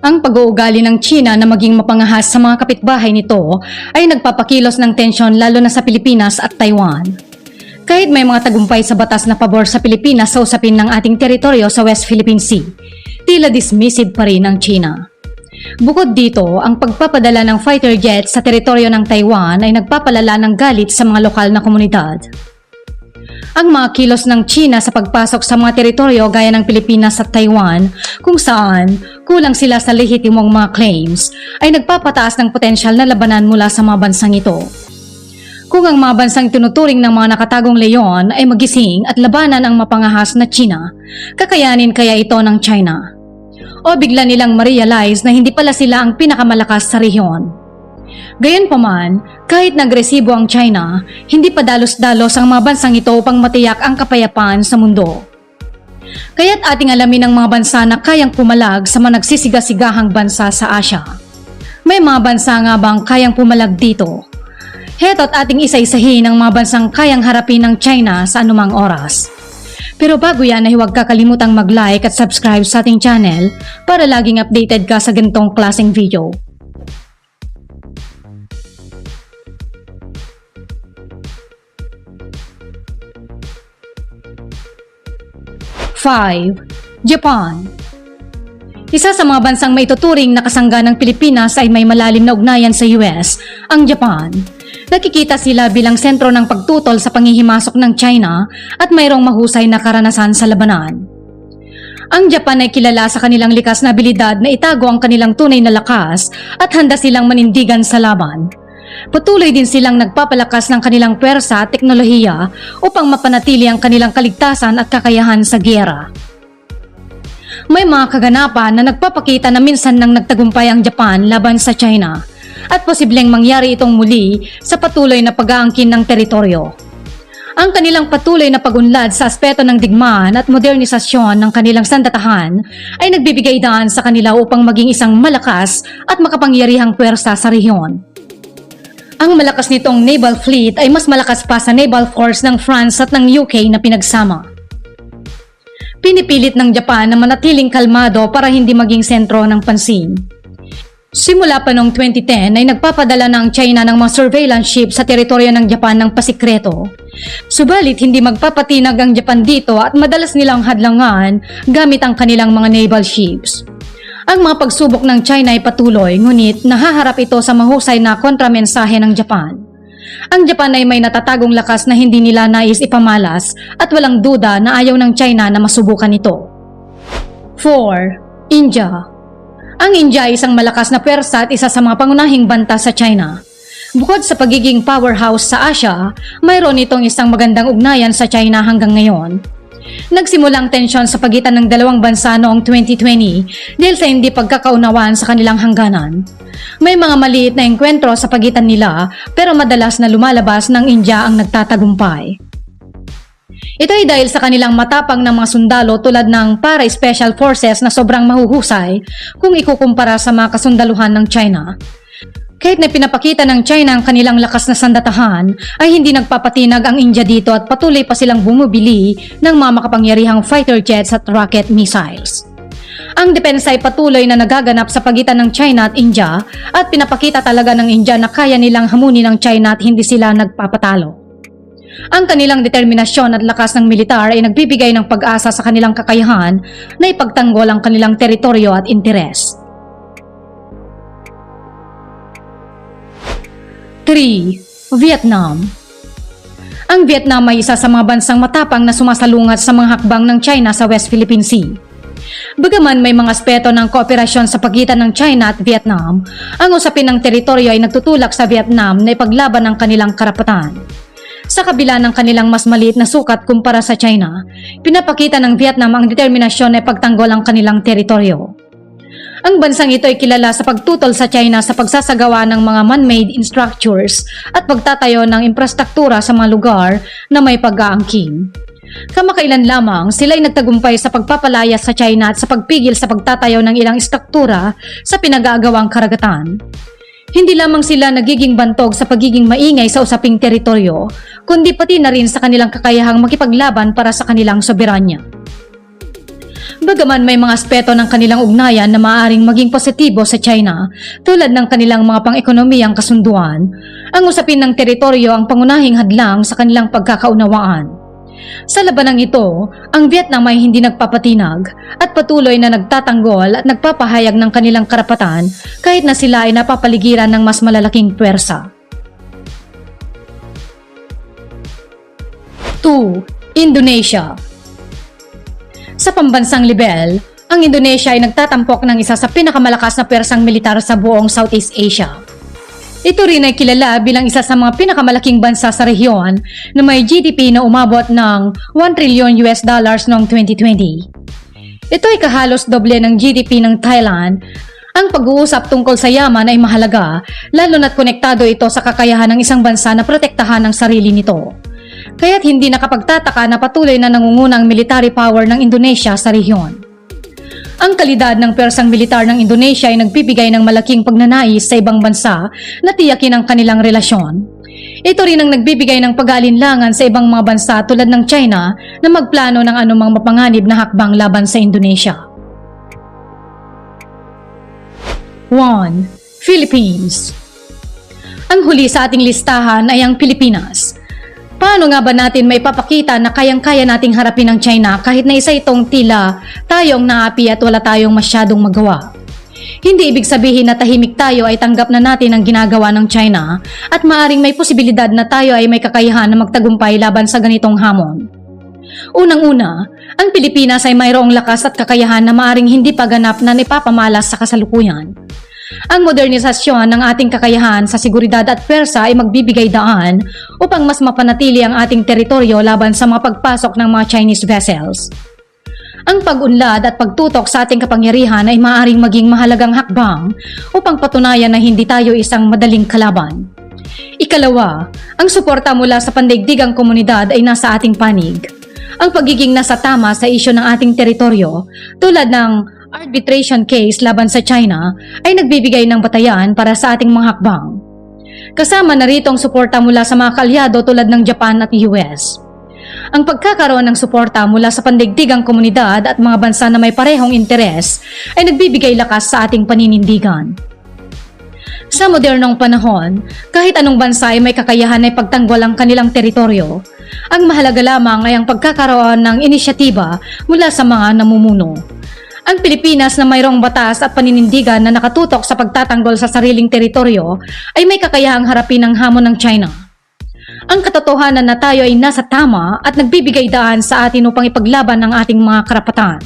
Ang pag-uugali ng China na maging mapangahas sa mga kapitbahay nito ay nagpapakilos ng tensyon lalo na sa Pilipinas at Taiwan. Kahit may mga tagumpay sa batas na pabor sa Pilipinas sa usapin ng ating teritoryo sa West Philippine Sea, tila dismissive pa rin ng China. Bukod dito, ang pagpapadala ng fighter jets sa teritoryo ng Taiwan ay nagpapalala ng galit sa mga lokal na komunidad. Ang mga kilos ng China sa pagpasok sa mga teritoryo gaya ng Pilipinas at Taiwan, kung saan kulang sila sa lehitimong mga claims, ay nagpapataas ng potensyal na labanan mula sa mga bansang ito. Kung ang mga bansang tinuturing ng mga nakatagong leon ay magising at labanan ang mapangahas na China, kakayanin kaya ito ng China? O bigla nilang ma-realize na hindi pala sila ang pinakamalakas sa rehiyon? Gayunpaman, kahit nagresibo ang China, hindi pa dalos-dalos ang mga bansang ito upang matiyak ang kapayapaan sa mundo. Kaya't ating alamin ang mga bansa na kayang pumalag sa mga nagsisigasigahang bansa sa Asia. May mga bansa nga bang kayang pumalag dito? Heto't ating isa-isahin ang mga bansang kayang harapin ng China sa anumang oras. Pero bago yan ay huwag kakalimutang mag-like at subscribe sa ating channel para laging updated ka sa ganitong klaseng video. 5. Japan Isa sa mga bansang maituturing na kasangga ng Pilipinas ay may malalim na ugnayan sa US, ang Japan. Nakikita sila bilang sentro ng pagtutol sa pangihimasok ng China at mayroong mahusay na karanasan sa labanan. Ang Japan ay kilala sa kanilang likas na abilidad na itago ang kanilang tunay na lakas at handa silang manindigan sa laban. Patuloy din silang nagpapalakas ng kanilang pwersa at teknolohiya upang mapanatili ang kanilang kaligtasan at kakayahan sa giyera. May mga kaganapan na nagpapakita na minsan nang nagtagumpay ang Japan laban sa China at posibleng mangyari itong muli sa patuloy na pag-aangkin ng teritoryo. Ang kanilang patuloy na pagunlad sa aspeto ng digmaan at modernisasyon ng kanilang sandatahan ay nagbibigay daan sa kanila upang maging isang malakas at makapangyarihang pwersa sa rehiyon. Ang malakas nitong naval fleet ay mas malakas pa sa naval force ng France at ng UK na pinagsama. Pinipilit ng Japan na manatiling kalmado para hindi maging sentro ng pansin. Simula pa noong 2010 ay nagpapadala ng China ng mga surveillance ship sa teritoryo ng Japan ng pasikreto. Subalit hindi magpapatinag ang Japan dito at madalas nilang hadlangan gamit ang kanilang mga naval ships. Ang mga pagsubok ng China ay patuloy, ngunit nahaharap ito sa mahusay na kontramensahe ng Japan. Ang Japan ay may natatagong lakas na hindi nila nais ipamalas at walang duda na ayaw ng China na masubukan ito. 4. India Ang India ay isang malakas na pwersa at isa sa mga pangunahing banta sa China. Bukod sa pagiging powerhouse sa Asia, mayroon itong isang magandang ugnayan sa China hanggang ngayon. Nagsimula ang tensyon sa pagitan ng dalawang bansa noong 2020 dahil sa hindi pagkakaunawaan sa kanilang hangganan. May mga maliit na engkwentro sa pagitan nila pero madalas na lumalabas ng India ang nagtatagumpay. Ito ay dahil sa kanilang matapang ng mga sundalo tulad ng para-special forces na sobrang mahuhusay kung ikukumpara sa mga kasundaluhan ng China. Kahit na pinapakita ng China ang kanilang lakas na sandatahan, ay hindi nagpapatinag ang India dito at patuloy pa silang bumibili ng mga makapangyarihang fighter jets at rocket missiles. Ang depensa ay patuloy na nagaganap sa pagitan ng China at India at pinapakita talaga ng India na kaya nilang hamunin ang China at hindi sila nagpapatalo. Ang kanilang determinasyon at lakas ng militar ay nagbibigay ng pag-asa sa kanilang kakayahan na ipagtanggol ang kanilang teritoryo at interes. 3. Vietnam Ang Vietnam ay isa sa mga bansang matapang na sumasalungat sa mga hakbang ng China sa West Philippine Sea. Bagaman may mga aspeto ng kooperasyon sa pagitan ng China at Vietnam, ang usapin ng teritoryo ay nagtutulak sa Vietnam na ipaglaban ang kanilang karapatan. Sa kabila ng kanilang mas maliit na sukat kumpara sa China, pinapakita ng Vietnam ang determinasyon na ipagtanggol ang kanilang teritoryo. Ang bansang ito ay kilala sa pagtutol sa China sa pagsasagawa ng mga man-made structures at pagtatayo ng infrastruktura sa mga lugar na may pag-aangkin. Kamakailan lamang sila ay nagtagumpay sa pagpapalaya sa China at sa pagpigil sa pagtatayo ng ilang struktura sa pinag-aagawang karagatan. Hindi lamang sila nagiging bantog sa pagiging maingay sa usaping teritoryo, kundi pati na rin sa kanilang kakayahang makipaglaban para sa kanilang soberanya. Bagaman may mga aspeto ng kanilang ugnayan na maaaring maging positibo sa China, tulad ng kanilang mga pang-ekonomiyang kasunduan, ang usapin ng teritoryo ang pangunahing hadlang sa kanilang pagkakaunawaan. Sa labanang ito, ang Vietnam ay hindi nagpapatinag at patuloy na nagtatanggol at nagpapahayag ng kanilang karapatan kahit na sila ay napapaligiran ng mas malalaking puwersa. 2. Indonesia Sa pambansang level, ang Indonesia ay nagtatampok ng isa sa pinakamalakas na pwersang militar sa buong Southeast Asia. Ito rin ay kilala bilang isa sa mga pinakamalaking bansa sa rehiyon na may GDP na umabot ng 1 trillion US dollars noong 2020. Ito ay kahalos doble ng GDP ng Thailand. Ang pag-uusap tungkol sa yaman ay mahalaga, lalo na't konektado ito sa kakayahan ng isang bansa na protektahan ang sarili nito. Kaya't hindi nakapagtataka na patuloy na nangunguna ang military power ng Indonesia sa rehiyon. Ang kalidad ng persang militar ng Indonesia ay nagbibigay ng malaking pagnanais sa ibang bansa na tiyakin ang kanilang relasyon. Ito rin ang nagbibigay ng pag-aalinlangan sa ibang mga bansa tulad ng China na magplano ng anumang mapanganib na hakbang laban sa Indonesia. 1. Philippines Ang huli sa ating listahan ay ang Pilipinas. Paano nga ba natin may na kayang-kaya nating harapin ang China kahit na isa itong tila tayong naapi at wala tayong masyadong magawa? Hindi ibig sabihin na tahimik tayo ay tanggap na natin ang ginagawa ng China at maaring may posibilidad na tayo ay may kakayahan na magtagumpay laban sa ganitong hamon. Unang-una, ang Pilipinas ay mayroong lakas at kakayahan na maaring hindi pa ganap na ipapamalas sa kasalukuyan. Ang modernisasyon ng ating kakayahan sa seguridad at persa ay magbibigay daan upang mas mapanatili ang ating teritoryo laban sa mga pagpasok ng mga Chinese vessels. Ang pag-unlad at pagtutok sa ating kapangyarihan ay maaaring maging mahalagang hakbang upang patunayan na hindi tayo isang madaling kalaban. Ikalawa, ang suporta mula sa pandaigdigang komunidad ay nasa ating panig. Ang pagiging nasa tama sa isyo ng ating teritoryo, tulad ng arbitration case laban sa China, ay nagbibigay ng batayan para sa ating mga hakbang. Kasama na rito ang suporta mula sa mga kalyado tulad ng Japan at US. Ang pagkakaroon ng suporta mula sa pandaigdigang komunidad at mga bansa na may parehong interes ay nagbibigay lakas sa ating paninindigan. Sa modernong panahon, kahit anong bansa ay may kakayahan na ipagtanggol ang kanilang teritoryo, ang mahalaga lamang ay ang pagkakaroon ng inisyatiba mula sa mga namumuno. Ang Pilipinas na mayroong batas at paninindigan na nakatutok sa pagtatanggol sa sariling teritoryo ay may kakayahang harapin ang hamon ng China. Ang katotohanan na tayo ay nasa tama at nagbibigay daan sa atin upang ipaglaban ang ating mga karapatan.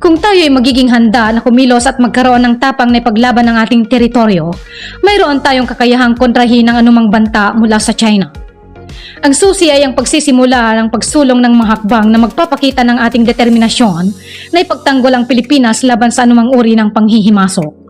Kung tayo ay magiging handa na kumilos at magkaroon ng tapang na ipaglaban ng ating teritoryo, mayroon tayong kakayahang kontrahin ang anumang banta mula sa China. Ang susi ay ang pagsisimula ng pagsulong ng mga hakbang na magpapakita ng ating determinasyon na ipagtanggol ang Pilipinas laban sa anumang uri ng panghihimasok.